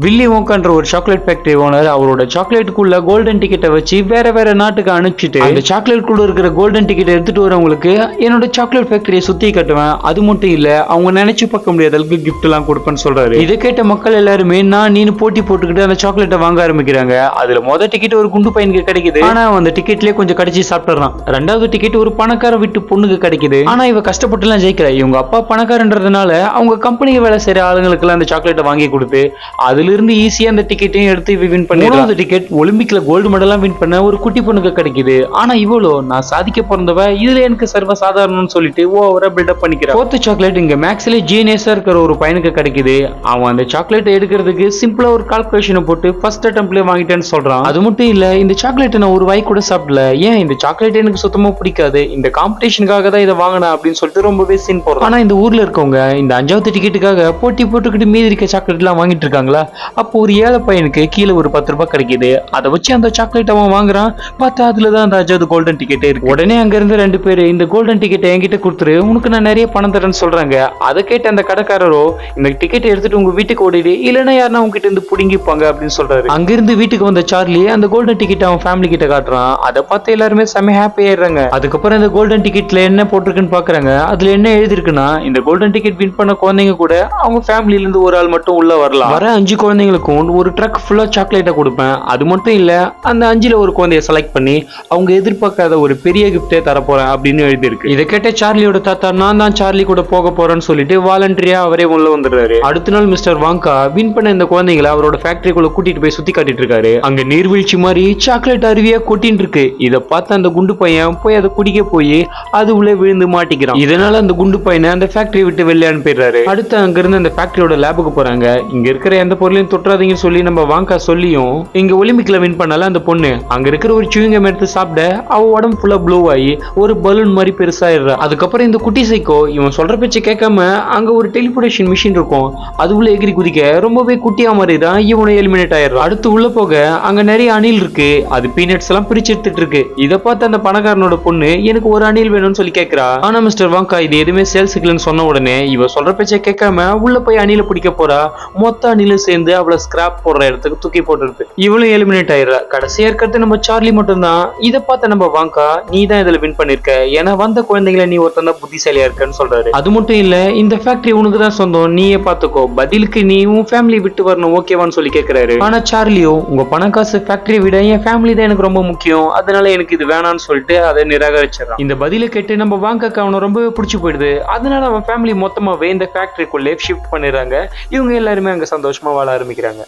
வில்லி ஓக்கான்ற ஒரு chocolate factory owner அவரோட சாக்லேட்டுக்குள்ள golden டிக்கெட்டை வச்சு வேற வேற நாட்டுக்கு அனுப்பிச்சிட்டு அந்த சாக்லேட் குள்ள இருக்கிற கோல்டன் டிக்கெட் எடுத்துட்டு வரவங்களுக்கு என்னோட சாக்லேட் ஃபேக்டரியை சுத்தி கட்டுவேன். அது மட்டும் இல்ல அவங்க நினைச்சு பார்க்க முடியாத அளவுக்கு gift எல்லாம் கொடுப்பேன்னு சொல்றாரு. இதை கேட்ட மக்கள் எல்லாருமே நான் நீனு போட்டி போட்டுக்கிட்டு அந்த சாக்லேட்டை வாங்க ஆரம்பிக்கிறாங்க. அதுல மொதல் டிக்கெட் ஒரு குண்டு பையனுக்கு கிடைக்குது. ஆனா அந்த டிக்கெட்லயே கொஞ்சம் கடிச்சு சாப்பிட்டுறான். ரெண்டாவது டிக்கெட் ஒரு பணக்கார வீட்டு பொண்ணுக்கு கிடைக்குது. ஆனா இவ கஷ்டப்பட்டு எல்லாம் ஜெயிக்கல. இவங்க அப்பா பணக்காரன்றதுனால அவங்க கம்பெனிக்கு வேலை செய்யற ஆளுங்களுக்கு எல்லாம் அந்த சாக்லேட்டை வாங்கி கொடுத்து அதுல இருந்து ஈஸியா அந்த டிக்கெட்டையும் எடுத்து இவ வின் பண்ணி மூணாவது டிக்கெட் ஒலிம்பிக்ல கோல்டு மெடலாம் வின் பண்ண ஒரு குட்டி பொண்ணுக்கு கிடைக்குது. ஆனா இவ்வளோ நான் சாதிக்க பிறந்தவ இதுல எனக்கு சர்வ சாதாரணம்னு சொல்லிட்டு ஓவரா பில்டப் பண்ணிக்கிறேன் ஃபோர்த் சாக்லேட் இங்க மேக்ஸ்ல ஜீனியஸா இருக்கிற ஒரு பையனுக்கு கிடைக்குது. அவன் அந்த சாக்லேட்டை எடுக்கிறதுக்கு சிம்பிளா ஒரு கால்குலேஷனை போட்டு ஃபர்ஸ்ட் அட்டம்ப்ட்ல வாங்கிட்டேன்னு சொல்றான். அது மட்டும் இல்ல இந்த சாக்லேட்டை நான் ஒரு வாய் கூட சாப்பிடல. ஏன் இந்த சாக்லேட் எனக்கு சுத்தமா பிடிக்காது? இந்த காம்படிஷனுக்காக தான் இதை வாங்கினேன் அப்படின்னு சொல்லிட்டு ரொம்பவே சீன் போடுறான். ஆனா இந்த ஊர்ல இருக்கவங்க இந்த அஞ்சாவது டிக்கெட்டுக்காக போட்டி போட்டுக்கிட்டு மீதி இருக்க சாக்லேட் எல்லாம் வாங்கிட்டு இருக்காங்களா? அப்போ ஒரு ஏழை பையனுக்கு கீழே ஒரு பத்து ரூபாய் கிடைக்குது. அதை வச்சு அந்த சாக்லேட் அவன் வாங்குறான். பார்த்தா அதுல தான் அந்த அஞ்சாவது கோல்டன் டிக்கெட்டே இருக்கு. உடனே அங்க இருந்து ரெண்டு பேர் இந்த கோல்டன் டிக்கெட்டை என்கிட்ட கொடுத்துரு? உனக்கு நான் நிறைய பணம் தரேன்னு சொல்றாங்க. அதை கேட்ட அந்த கடைக்காரரோ இந்த டிக்கெட் எடுத்துட்டு உங்க வீட்டுக்கு ஓடிடு. இல்லைன்னா யாருன்னா உங்ககிட்ட இருந்து புடுங்கிப்பாங்க அப்படின்னு சொல்றாரு. அங்கிருந்து வீட்டுக்கு வந்த சார்லி அந்த கோல்டன் டிக்கெட் அவன் ஃபேமிலி கிட்ட காட்டுறான். அதை பார்த்து எல்லாருமே செம்ம ஹாப்பி ஆயிடுறாங்க. அதுக்கப்புறம் இந்த கோல்டன் டிக்கெட்ல என்ன போட்டிருக்குன்னு பாக்குறாங்க. அதுல என்ன எழுதிருக்குன்னா இந்த கோல்டன் டிக்கெட் வின் பண்ண குழந்தைங்க கூட அவங்க ஃபேமிலில இருந்து ஒரு ஆள் மட்டும் உள்ள வரலாம். வர அஞ்சு குழந்தைங்களுக்கும் ஒரு ட்ரக் ஃபுல்லாக சாக்லேட்டை கொடுப்பேன். அது மட்டும் இல்லை அந்த அஞ்சில் ஒரு குழந்தைய செலக்ட் பண்ணி அவங்க எதிர்பார்க்காத ஒரு பெரிய கிஃப்டே தரப்போகிறேன் அப்படின்னு எழுதியிருக்கு. இதை கேட்ட சார்லியோட தாத்தா நான் தான் சார்லி கூட போக போகிறேன்னு சொல்லிட்டு வாலண்டரியாக அவரே உள்ள வந்துடுறாரு. அடுத்த நாள் மிஸ்டர் வாங்கா வின் பண்ண இந்த குழந்தைங்களை அவரோட ஃபேக்டரிக்குள்ள கூட்டிட்டு போய் சுத்தி காட்டிட்டு இருக்காரு. அங்க நீர்வீழ்ச்சி மாதிரி சாக்லேட் அருவியாக கொட்டின்னு இருக்கு. இதை பார்த்து அந்த குண்டு பையன் போய் அதை குடிக்க போய் அது உள்ள விழுந்து மாட்டிக்கிறான். இதனால அந்த குண்டு பையனை அந்த ஃபேக்டரி விட்டு வெளியே அனுப்பிடுறாரு. அடுத்து அங்கிருந்து அந்த ஃபேக்டரியோட லேபுக்கு போறாங்க. இங்க இருக்கிற எந்த பொருளையும் தொற்றாதீங்கன்னு சொல்லி நம்ம வாங்கா சொல்லியும் இங்க ஒலிம்பிக்ல வின் பண்ணல அந்த பொண்ணு. அங்க இருக்கிற ஒரு சிவிங்கம் எடுத்து சாப்பிட அவ உடம்பு ஃபுல்லா ப்ளூ ஆகி ஒரு பலூன் மாதிரி பெருசாயிடுறா. அதுக்கப்புறம் இந்த குட்டி சைக்கோ இவன் சொல்ற பேச்சை கேட்காம அங்க ஒரு டெலிபோர்டேஷன் மிஷின் இருக்கும். அது உள்ள எகிரி குதிக்க ரொம்பவே குட்டியா மாதிரி தான் இவனை எலிமினேட் ஆயிடுறான் அடுத்து உள்ள போக அங்க நிறைய அணில் இருக்கு. அது பீனட்ஸ் எல்லாம் பிரிச்சு எடுத்துட்டு இருக்கு. இதை பார்த்து அந்த பணக்காரனோட பொண்ணு எனக்கு ஒரு அணில் வேணும்னு சொல்லி கேட்கறா. ஆனா மிஸ்டர் வாங்கா இது எதுவுமே சேல்ஸ் இல்லைன்னு சொன்ன உடனே இவ சொல்ற பேச்சை கேட்காம உள்ள போய் அணில பிடிக்க போறா. மொத்த அணில சேர்ந்து அவளை ஸ்கிராப் போடுற இடத்துக்கு தூக்கி போட்டுருது இவளும் எலிமினேட் ஆயிடுறா. கடைசியா இருக்கிறது நம்ம சார்லி மட்டும்தான். இதை பார்த்த நம்ம வாங்கா நீ தான் இதுல வின் பண்ணிருக்க. ஏன்னா வந்த குழந்தைங்களை நீ ஒருத்தன் தான் புத்திசாலியா இருக்கன்னு சொல்றாரு. அது மட்டும் இல்ல இந்த ஃபேக்டரி உனக்கு தான் சொந்தம். நீயே பாத்துக்கோ பதிலுக்கு நீ உன் ஃபேமிலி விட்டு வரணும். ஓகேவான்னு சொல்லி கேட்கிறாரு ஆனா சார்லியோ உங்க பணம் காசு ஃபேக்டரி விட என் ஃபேமிலி தான் எனக்கு ரொம்ப முக்கியம். அதனால எனக்கு இது வேணாம்னு சொல்லிட்டு அதை நிராகரிச்சிடறான். இந்த பதில கேட்டு நம்ம வாங்கக்கு அவனை ரொம்பவே பிடிச்சி போயிடுது. அதனால அவன் ஃபேமிலி மொத்தமாவே இந்த ஃபேக்டரிக்குள்ளே ஷிஃப்ட் பண்ணிடுறாங்க. இவங்க எல்லாருமே அங்க சந்தோஷமா வாழ ஆரம்பிக்கிறாங்க.